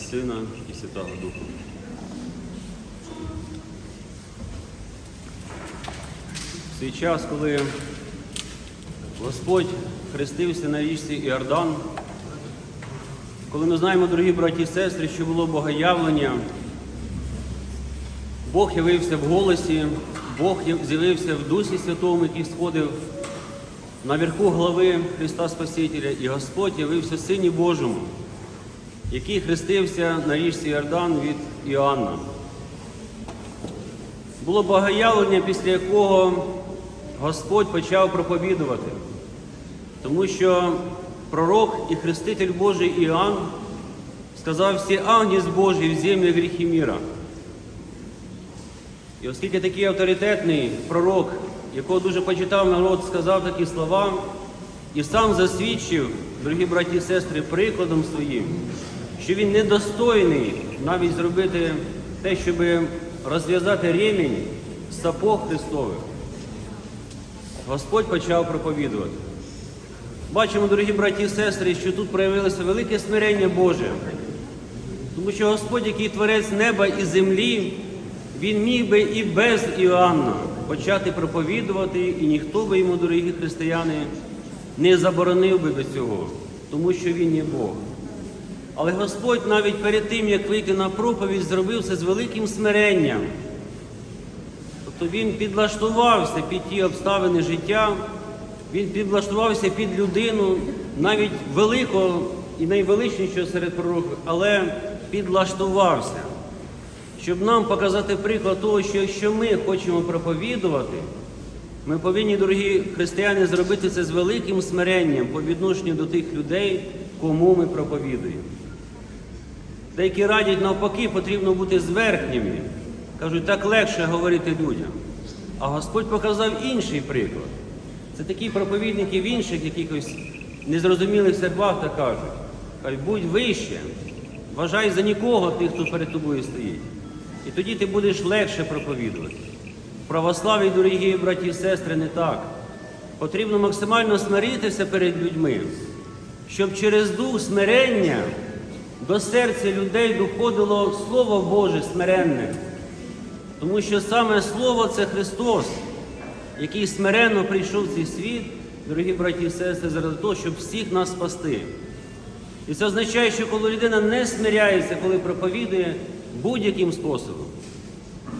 Сина і Святого Духа. В свій час, коли Господь хрестився на річці Іордан, коли ми знаємо, дорогі браті і сестри, що було богоявлення, Бог явився в голосі, Бог з'явився в Дусі Святому, який сходив наверху глави Христа Спасителя, і Господь явився Сині Божому, який хрестився на річці Іордан від Іоанна. Було богоявлення, після якого Господь почав проповідувати, тому що пророк і хреститель Божий Іоанн сказав всі агнець Божий в землі гріхи міра. І оскільки такий авторитетний пророк, якого дуже почитав народ, сказав такі слова і сам засвідчив, дорогі браті і сестри, прикладом своїм, що він недостойний навіть зробити те, щоб розв'язати ремінь сапог Христових. Господь почав проповідувати. Бачимо, дорогі браті і сестри, що тут проявилося велике смирення Боже. Тому що Господь, який творець неба і землі, він міг би і без Іоанна почати проповідувати, і ніхто би йому, дорогі християни, не заборонив би до цього, тому що він є Бог. Але Господь навіть перед тим, як вийти на проповідь, зробив це з великим смиренням. Тобто він підлаштувався під ті обставини життя, він підлаштувався під людину, навіть великого і найвеличнішого серед пророків, але підлаштувався, щоб нам показати приклад того, що якщо ми хочемо проповідувати, ми повинні, дорогі християни, зробити це з великим смиренням по відношенню до тих людей, кому ми проповідуємо. Деякі радять навпаки, потрібно бути зверхніми. Кажуть, так легше говорити людям. А Господь показав інший приклад. Це такі проповідники в інших якихось незрозумілих церквах так кажуть. Кажуть, будь вище, вважай за нікого тих, хто перед тобою стоїть. І тоді ти будеш легше проповідувати. Православі, дорогі браті і сестри, не так. Потрібно максимально смиритися перед людьми, щоб через дух смирення до серця людей доходило Слово Боже смиренне. Тому що саме Слово це Христос, який смиренно прийшов в цей світ, дорогі браті і сестри, заради того, щоб всіх нас спасти. І це означає, що коли людина не смиряється, коли проповідує будь-яким способом,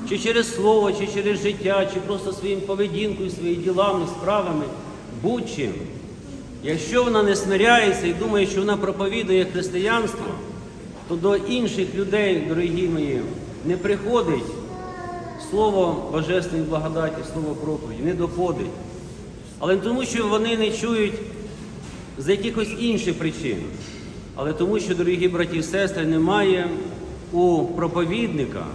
чи через слово, чи через життя, чи просто своїм поведінкою, своїми ділами, справами, будь-чим. Якщо вона не смиряється і думає, що вона проповідує християнство, то до інших людей, дорогі мої, не приходить слово Божественної благодаті, слово проповіді, не доходить. Але не тому, що вони не чують з якихось інших причин, але тому, що, дорогі браті і сестри, немає у проповідника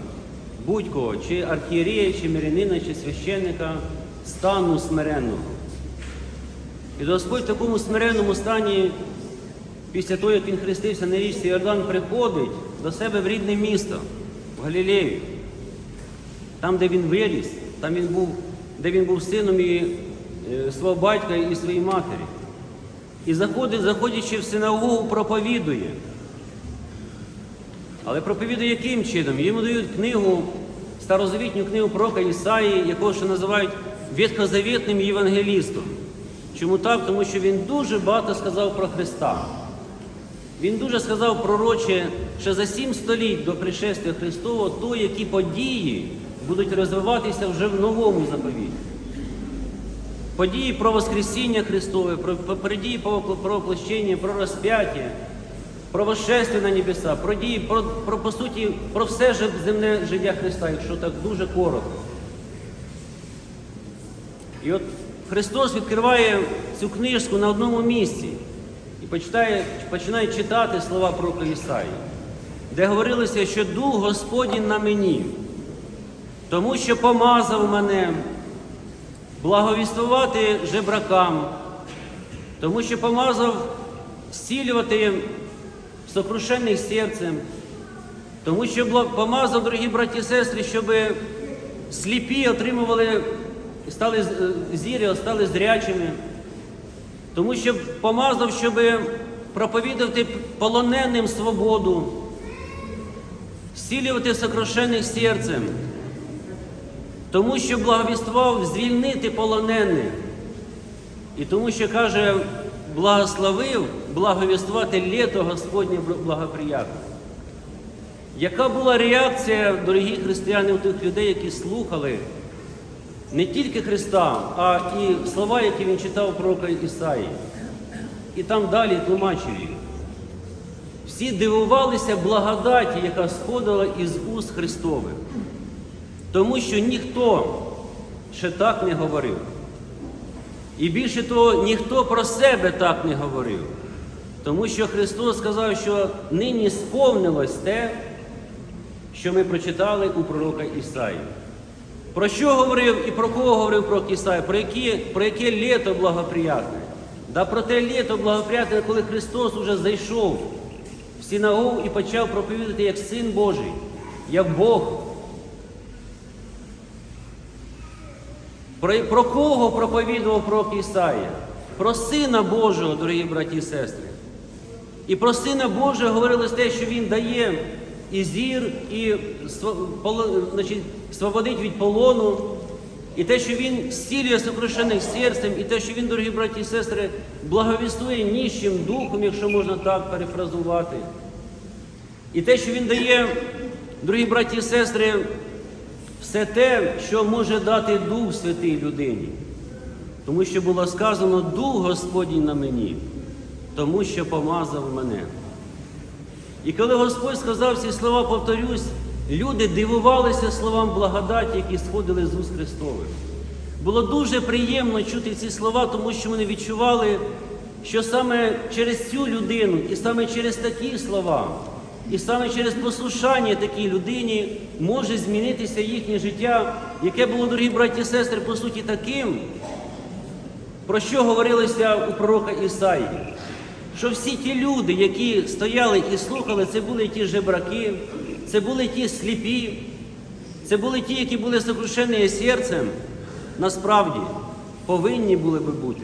будь-кого, чи архієрея, чи мирянина, чи священника стану смиренного. І Господь в такому смиренному стані, після того, як він хрестився на річці Йордан, приходить до себе в рідне місто, в Галілею. Там, де він виріс, там він був, де він був сином і, е, свого батька і своєї матері. І заходить, заходячи в синагогу, проповідує. Але проповідує яким чином? Йому дають книгу, старозавітню книгу пророка Ісаї, якого ще називають ветхозавітним євангелістом. Чому так? Тому що він дуже багато сказав про Христа. Він дуже сказав пророче, що за сім століть до пришестя Христового, то, які події будуть розвиватися вже в новому заповіті. Події про Воскресіння Христове, про, події про, про воплощення, про розп'яття, про восшествие на небеса, про дії, про, про по суті, про все земне життя Христа, якщо так дуже коротко. І от Христос відкриває цю книжку на одному місці і починає, починає читати слова пророка Ісаї, де говорилося, що Дух Господній на мені, тому що помазав мене благовіствувати жебракам, тому що помазав зцілювати сокрушених серцем, тому що помазав, дорогі браті і сестри, щоб сліпі отримували, стали е, зірі, стали зрячими, тому що помазав, щоб проповідувати полоненим свободу, зцілювати сокрушених серцем, тому що благовіствував звільнити полонених. І тому що каже, благословив благовіствувати літо Господнє благоприятне. Яка була реакція, дорогі християни, у тих людей, які слухали не тільки Христа, а і слова, які він читав пророка Ісаї. І там далі тлумачив їх. Всі дивувалися благодаті, яка сходила із уст Христових, тому що ніхто ще так не говорив. І більше того, ніхто про себе так не говорив. Тому що Христос сказав, що нині сповнилось те, що ми прочитали у пророка Ісаї. Про що говорив і про кого говорив пророк Ісаї? Про яке, про яке літо благоприятне? Да про те літо благоприятне, коли Христос уже зайшов в синагогу і почав проповідати як Син Божий, як Бог. Про, про кого проповідував пророк Ісаїя? Про Сина Божого, дорогі браті і сестри. І про Сина Божого говорилось те, що Він дає і зір, і значить, свободить від полону, і те, що Він зцілює сокрушених серцем, і те, що Він, дорогі браті і сестри, благовістує ніщим духом, якщо можна так перефразувати. І те, що Він дає, дорогі браті і сестри, все те, що може дати Дух Святий людині. Тому що було сказано Дух Господній на мені, тому що помазав мене. І коли Господь сказав ці слова, повторюсь, люди дивувалися словам благодаті, які сходили з уст Христових. Було дуже приємно чути ці слова, тому що вони відчували, що саме через цю людину, і саме через такі слова, і саме через послушання такій людині може змінитися їхнє життя, яке було, дорогі браті і сестри, по суті, таким, про що говорилося у пророка Ісаї. Що всі ті люди, які стояли і слухали, це були ті жебраки, це були ті сліпі, це були ті, які були сокрушені серцем, насправді повинні були би бути.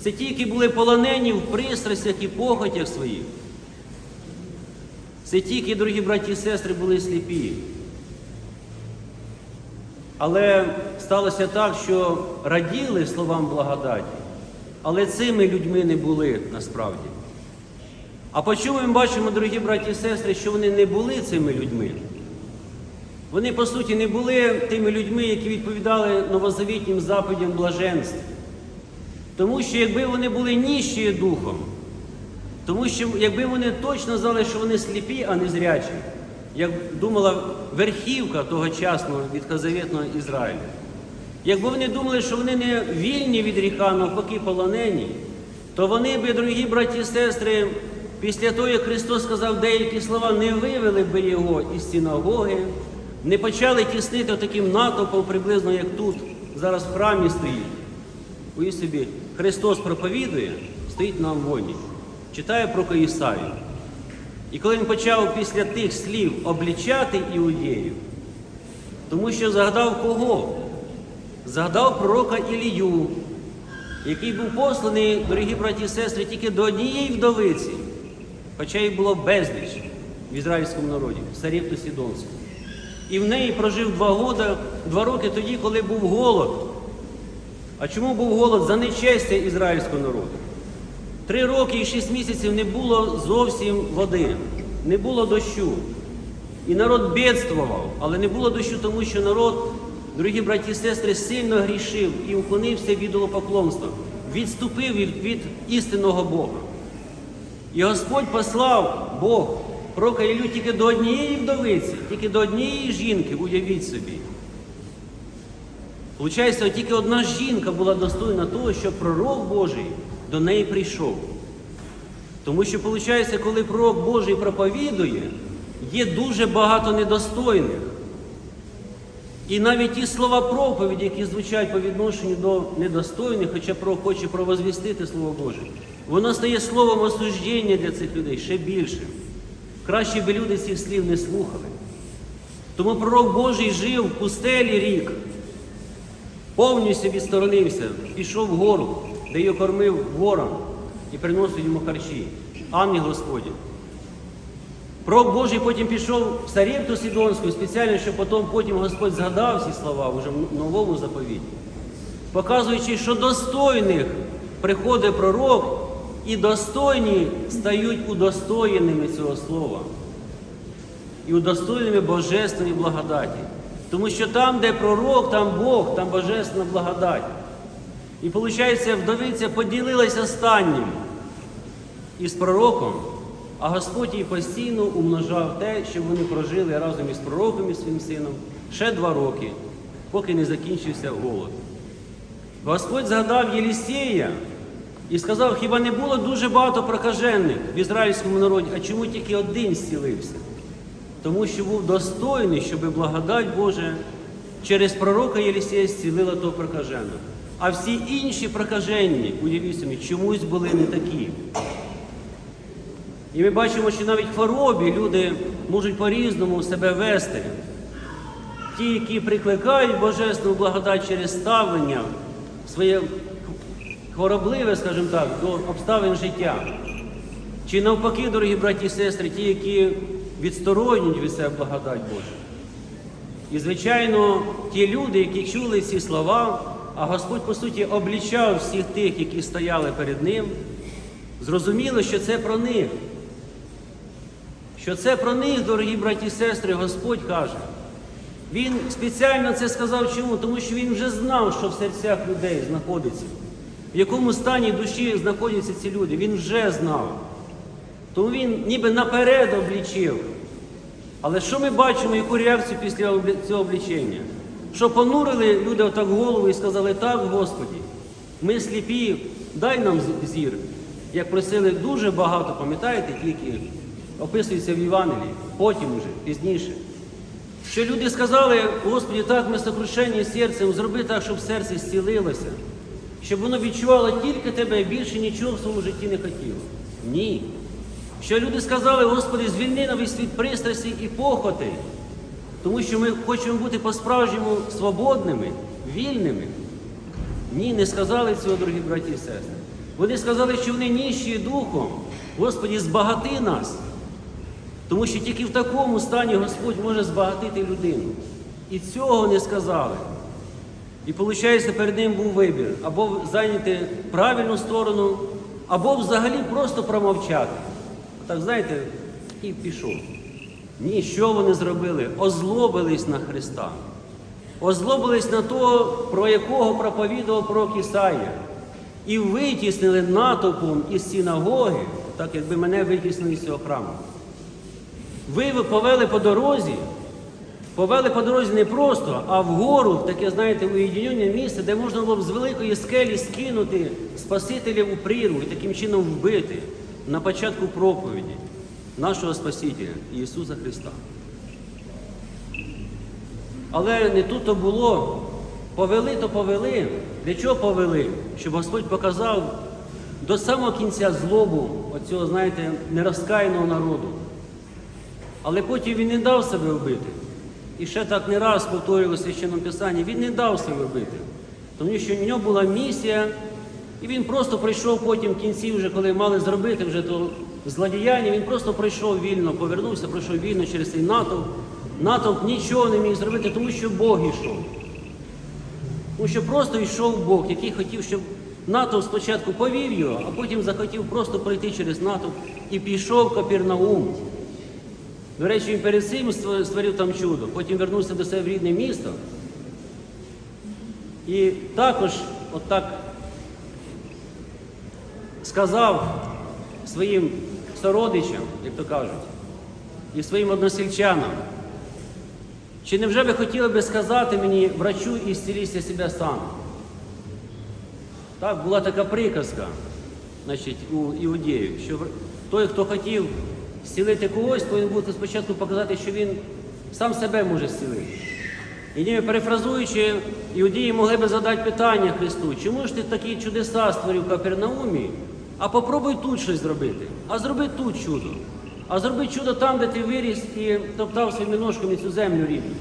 Це ті, які були полонені в пристрастях і похотях своїх. Це ті, які, дорогі браті і сестри, були сліпі. Але сталося так, що раділи словам благодаті, але цими людьми не були насправді. А по чому ми бачимо, дорогі браті і сестри, що вони не були цими людьми? Вони, по суті, не були тими людьми, які відповідали новозавітнім заповідям блаженства. Тому що якби вони були ніщі духом, тому що якби вони точно знали, що вони сліпі, а не зрячі, як думала верхівка тогочасного відхозавітного Ізраїля, якби вони думали, що вони не вільні від гріха, навпаки полонені, то вони би, дорогі браті і сестри, після того, як Христос сказав деякі слова, не вивели би його із синагоги, не почали тіснити таким натовпом, приблизно як тут, зараз в храмі стоїть. Уявіть собі, Христос проповідує, стоїть на амвоні, читає про Ісаю. І коли він почав після тих слів облічати іудеїв, тому що згадав кого? Згадав пророка Ілію, який був посланий, дорогі браті і сестри, тільки до однієї вдовиці, хоча їх було безліч в ізраїльському народі, в Саріпту Сідонську. І в неї прожив два, года, два роки тоді, коли був голод. А чому був голод? За нечестя ізраїльського народу. Три роки і шість місяців не було зовсім води, не було дощу. І народ бідствував, але не було дощу, тому що народ, дорогі браті і сестри, сильно грішив і уклонився від ідолопоклонства, відступив від, від істинного Бога. І Господь послав Бог пророка Ілю тільки до однієї вдовиці, тільки до однієї жінки, уявіть собі. Получається, тільки одна жінка була достойна того, що пророк Божий до неї прийшов. Тому що, виходить, коли пророк Божий проповідує, є дуже багато недостойних. І навіть ті слова проповіді, які звучать по відношенню до недостойних, хоча пророк хоче провозвістити Слово Боже, воно стає словом осуждення для цих людей ще більше. Краще би люди цих слів не слухали. Тому пророк Божий жив в пустелі рік, повністю відсторонився, пішов вгору, де його кормив ворон і приносив йому харчі. Ангел Господній. Пророк Божий потім пішов в Сарєпту Сідонську, спеціально, щоб потім, потім Господь згадав ці слова вже в новому заповіті, показуючи, що достойних приходить пророк, і достойні стають удостоєними цього слова і удостоєними божественної благодаті. Тому що там, де пророк, там Бог, там божественна благодать. І виходить, вдовиця поділилася останнім із пророком, а Господь їй постійно умножав те, щоб вони прожили разом із пророком і своїм сином ще два роки, поки не закінчився голод. Господь згадав Єлісея і сказав, хіба не було дуже багато прокажених в ізраїльському народі, а чому тільки один зцілився? Тому що був достойний, щоб благодать Божа через пророка Єлісея зцілила того прокаженого. А всі інші прокажені, уявіть собі, чомусь були не такі. І ми бачимо, що навіть в хворобі люди можуть по-різному себе вести. Ті, які прикликають Божественну благодать через ставлення своє хворобливе, скажімо так, до обставин життя. Чи навпаки, дорогі браті і сестри, ті, які відсторонюють від себе благодать Божу. І, звичайно, ті люди, які чули ці слова, а Господь, по суті, облічав всіх тих, які стояли перед Ним, зрозуміло, що це про них. Що це про них, дорогі браті і сестри, Господь каже. Він спеціально це сказав чому? Тому що він вже знав, що в серцях людей знаходиться, в якому стані душі знаходяться ці люди. Він вже знав. Тому він ніби наперед облічив. Але що ми бачимо, яку реакцію після цього облічення? Що понурили люди отак голову і сказали, так, Господі, ми сліпі, дай нам зір. Як просили дуже багато, пам'ятаєте, тільки описується в Євангелії, потім уже, пізніше. Що люди сказали, Господі, так, ми сокрушені серцем, зроби так, щоб серце зцілилося, щоб воно відчувало тільки тебе і більше нічого в своєму житті не хотіло. Ні. Що люди сказали, Господи, звільни нас від пристрасті і похоти, тому що ми хочемо бути по-справжньому свободними, вільними. Ні, не сказали цього, дорогі браті і сестри. Вони сказали, що вони ніщі духом. Господі, збагати нас. Тому що тільки в такому стані Господь може збагатити людину. І цього не сказали. І виходить, перед ним був вибір або зайняти правильну сторону, або взагалі просто промовчати. Так знаєте, і пішов. Ні, що вони зробили? Озлобились на Христа. Озлобились на того, про якого проповідував пророк Ісая. І витіснили натовпом із синагоги, так якби мене витіснили з цього храму. Ви повели по дорозі, повели по дорозі не просто, а вгору, в таке, знаєте, уєдинене місце, де можна було б з великої скелі скинути Спасителя у прірву і таким чином вбити на початку проповіді нашого Спасителя Ісуса Христа. Але не тут то було. Повели, то повели. Для чого повели? Щоб Господь показав до самого кінця злобу оцього, знаєте, нерозкаяного народу. Але потім він не дав себе вбити. І ще так не раз повторювали в священному Писанні, він не дав себе вбити. Тому що в нього була місія, і він просто прийшов потім в кінці, вже коли мали зробити вже то злодіяння, він просто пройшов вільно, повернувся, пройшов вільно через цей натовп. Натовп нічого не міг зробити, тому що Бог йшов. Тому що просто йшов Бог, який хотів, щоб натовп спочатку повів його, а потім захотів просто пройти через натовп і пішов в Капернаум. До речі, він перед цим ство- створив там чудо, потім вернувся до себе в рідне місто. І також отак сказав своїм сородичам, як то кажуть, і своїм односельчанам. Чи не вже ви хотіли би сказати мені, врачу і зцілися себе сам? Так, була така приказка значить, у іудеїв, що той, хто хотів зцілити когось, повинен бути спочатку показати, що він сам себе може зцілити. І перефразуючи, іудеї могли би задати питання Христу, чому ж ти такі чудеса створив Капернаумі, а попробуй тут щось зробити, а зроби тут чудо. А зроби чудо там, де ти виріс і топтав своїми ножками цю землю рідну.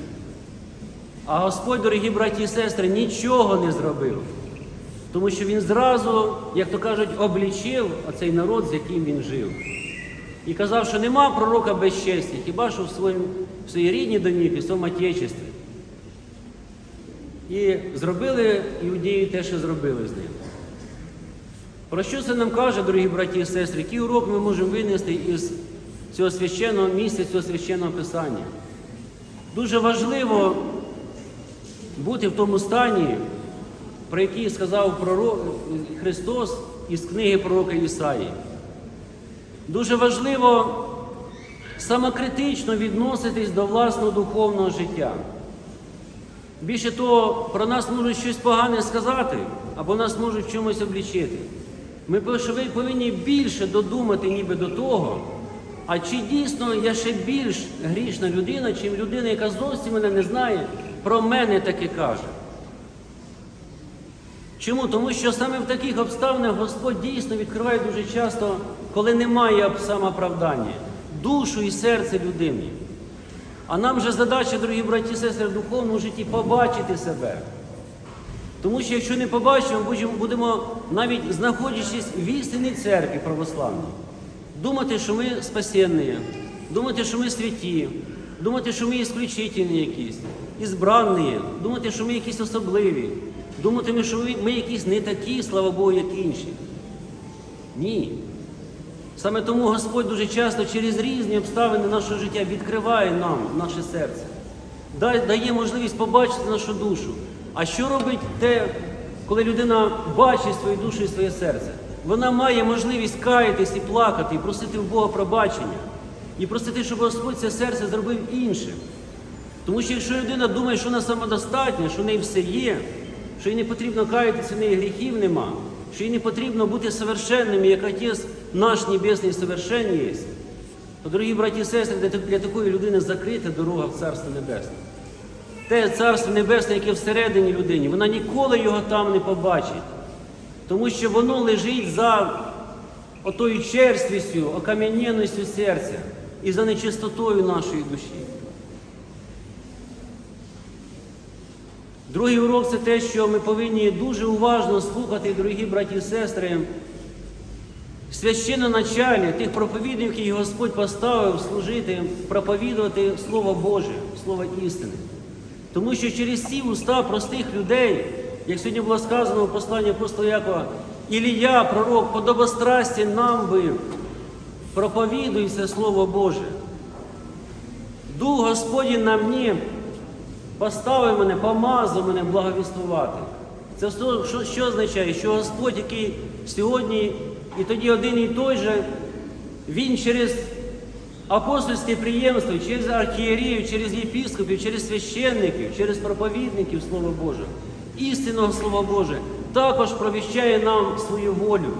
А Господь, дорогі браті і сестри, нічого не зробив. Тому що він зразу, як то кажуть, облічив оцей народ, з яким він жив. І казав, що нема пророка без честі, хіба що в, своїм, в своїй рідній домівці, в своєму отечестві. І зробили іудеї те, що зробили з ним. Про що це нам каже, дорогі браті і сестри? Який урок ми можемо винести із цього священного місця, цього священного писання? Дуже важливо бути в тому стані, про який сказав Христос із книги пророка Ісаї. Дуже важливо самокритично відноситись до власного духовного життя. Більше того, про нас можуть щось погане сказати, або нас можуть в чомусь облічити. Ми повинні- більше додумати ніби до того, а чи дійсно я ще більш грішна людина, чим людина, яка зовсім мене не знає, про мене таке каже. Чому? Тому що саме в таких обставинах Господь дійсно відкриває дуже часто, коли немає самооправдання, душу і серце людини. А нам же задача, дорогі браті і сестри, в духовному житті побачити себе. Тому що якщо не побачимо, будемо- навіть знаходячись в істинній церкві православній, думати, що ми спасенні, думати, що ми святі, думати, що ми ісключительні якісь, ізбранні, думати, що ми якісь особливі, думати, що ми якісь не такі, слава Богу, як інші. Ні. Саме тому Господь дуже часто через різні обставини нашого життя відкриває нам наше серце, дає, можливість побачити нашу душу. А що робить те, коли людина бачить свою душу і своє серце? Вона має можливість каятись і плакати, і просити в Бога пробачення, і просити, щоб Господь це серце зробив іншим. Тому що якщо людина думає, що вона самодостатня, що в неї все є, що їй не потрібно каятися, в неї гріхів нема, що їй не потрібно бути совершенним, як Отець наш Небесний совершен є, то, дорогі браті і сестри, для такої людини закрита дорога в Царство Небесне. Те Царство Небесне, яке всередині людині, вона ніколи його там не побачить, тому що воно лежить за отою черствістю, окам'яненістю серця і за нечистотою нашої душі. Другий урок це те, що ми повинні дуже уважно слухати, дорогі браті і сестри, священноначалі, тих проповідників, які Господь поставив служити, проповідувати Слово Боже, Слово істини. Тому що через ці уста простих людей, як сьогодні було сказано в посланні апостола Якова, Ілія, пророк, подобострасті нам бив, проповідуй це Слово Боже. Дух Господень на мені поставив мене, помазав мене благовістувати. Це що, що означає? Що Господь, який сьогодні і тоді один і той же, Він через апостольське приємство, через архієреїв, через єпіскопів, через священників, через проповідників Слова Божого, істинного Слова Боже, також провіщає нам свою волю.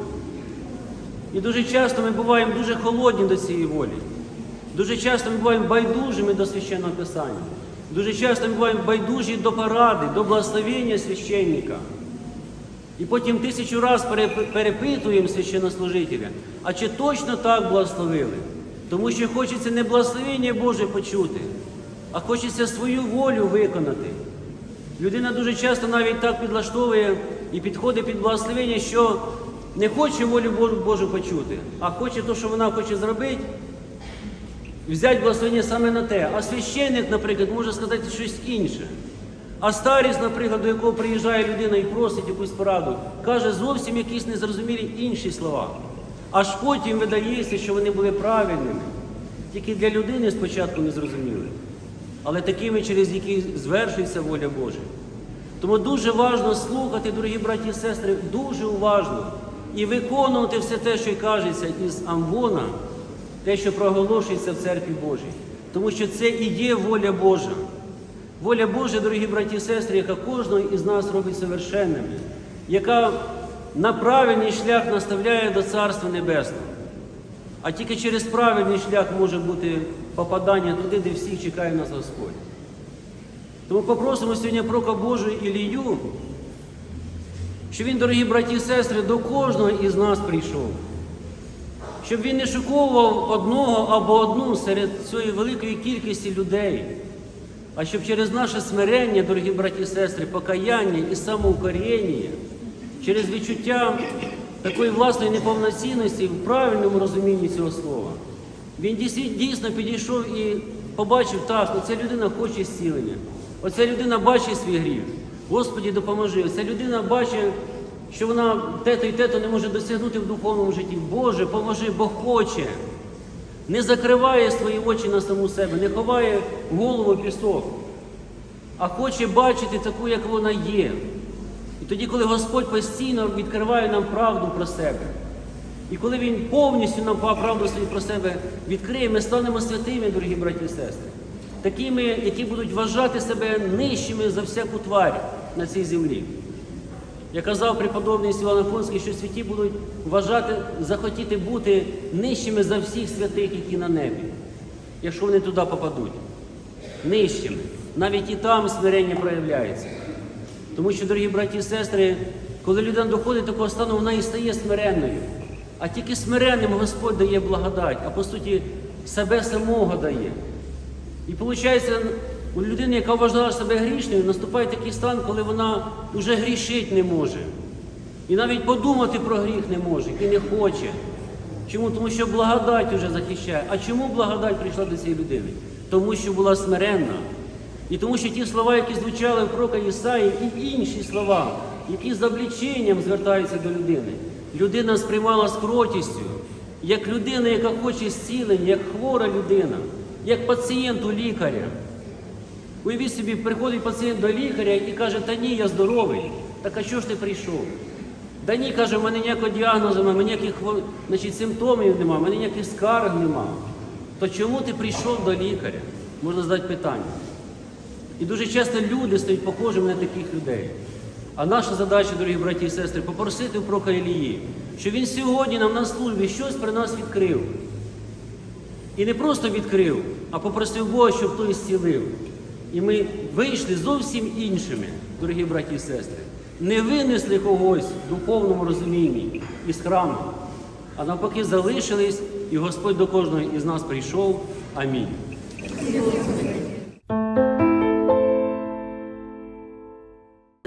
І дуже часто ми буваємо дуже холодні до цієї волі. Дуже часто ми буваємо байдужими до священного писання. Дуже часто ми буваємо байдужі до поради, до благословення священника. І потім тисячу раз перепитуємо священнослужителя, а чи точно так благословили? Тому що хочеться не благословення Боже почути, а хочеться свою волю виконати. Людина дуже часто навіть так підлаштовує і підходить під благословення, що не хоче волю Божу, почути, а хоче те, що вона хоче зробити, взяти благословення саме на те. А священник, наприклад, може сказати щось інше. А старість, наприклад, до якого приїжджає людина і просить якусь пораду, каже зовсім якісь незрозумілі інші слова. Аж потім видається, що вони були правильними. Тільки для людини спочатку не зрозуміли, але такими, через які звершується воля Божа. Тому дуже важливо слухати, дорогі браті і сестри, дуже уважно і виконувати все те, що кажеться із Амвона, те, що проголошується в церкві Божій. Тому що це і є воля Божа. Воля Божа, дорогі браті і сестри, яка кожного із нас робить совершенними, яка на правильний шлях наставляє до Царства Небесного. А тільки через правильний шлях може бути попадання туди, де всіх чекає нас Господь. Тому попросимо сьогодні Прока Божу Ілію, щоб він, дорогі браті і сестри, до кожного із нас прийшов. Щоб він не шуковував одного або одну серед цієї великої кількості людей, а щоб через наше смирення, дорогі браті і сестри, покаяння і самоукоріння, через відчуття такої власної неповноцінності в правильному розумінні цього слова, Він дійсно, підійшов і побачив, так, оця людина хоче зцілення. Оця людина бачить свій гріх. Господі, допоможи. Оця людина бачить, що вона те-то і те-то не може досягнути в духовному житті. Боже, поможи, бо хоче. Не закриває свої очі на саму себе, не ховає голову в пісок, а хоче бачити таку, як вона є. І тоді, коли Господь постійно відкриває нам правду про себе, і коли Він повністю нам правду свою про себе відкриє, ми станемо святими, дорогі браті і сестри, такими, які будуть вважати себе нижчими за всяку тварь на цій землі. Я казав преподобний Іван Афонський, що святі будуть вважати, захотіти бути нижчими за всіх святих, які на небі, якщо вони туди попадуть. Нижчими. Навіть і там смирення проявляється. Тому що, дорогі браті і сестри, коли людина доходить до такого стану, вона і стає смиренною. А тільки смиренним Господь дає благодать, а по суті себе самого дає. І виходить, у людини, яка вважала себе грішною, наступає такий стан, коли вона вже грішить не може. І навіть подумати про гріх не може і не хоче. Чому? Тому що благодать вже захищає. А чому благодать прийшла до цієї людини? Тому що була смиренна. І тому що ті слова, які звучали в пророка Ісаї, і інші слова, які з обліченням звертаються до людини, людина сприймала з кротістю, як людина, яка хоче зцілення, як хвора людина, як пацієнт у лікаря. Уявіть собі, приходить пацієнт до лікаря і каже, та ні, я здоровий. Так а чого ж ти прийшов? Да ні, каже, в мене ніякого діагнозу, в мене ніяких значить, симптомів немає, в мене ніяких скарг немає. То чому ти прийшов до лікаря? Можна задати питання. І дуже часто люди стають похожими на таких людей. А наша задача, дорогі браті і сестри, попросити у Прока Ілії, щоб він сьогодні нам на службі щось при нас відкрив. І не просто відкрив, а попросив Бога, щоб той зцілив. І ми вийшли зовсім іншими, дорогі браті і сестри. Не винесли когось в духовному розумінні із храму, а навпаки залишились, і Господь до кожного із нас прийшов. Амінь.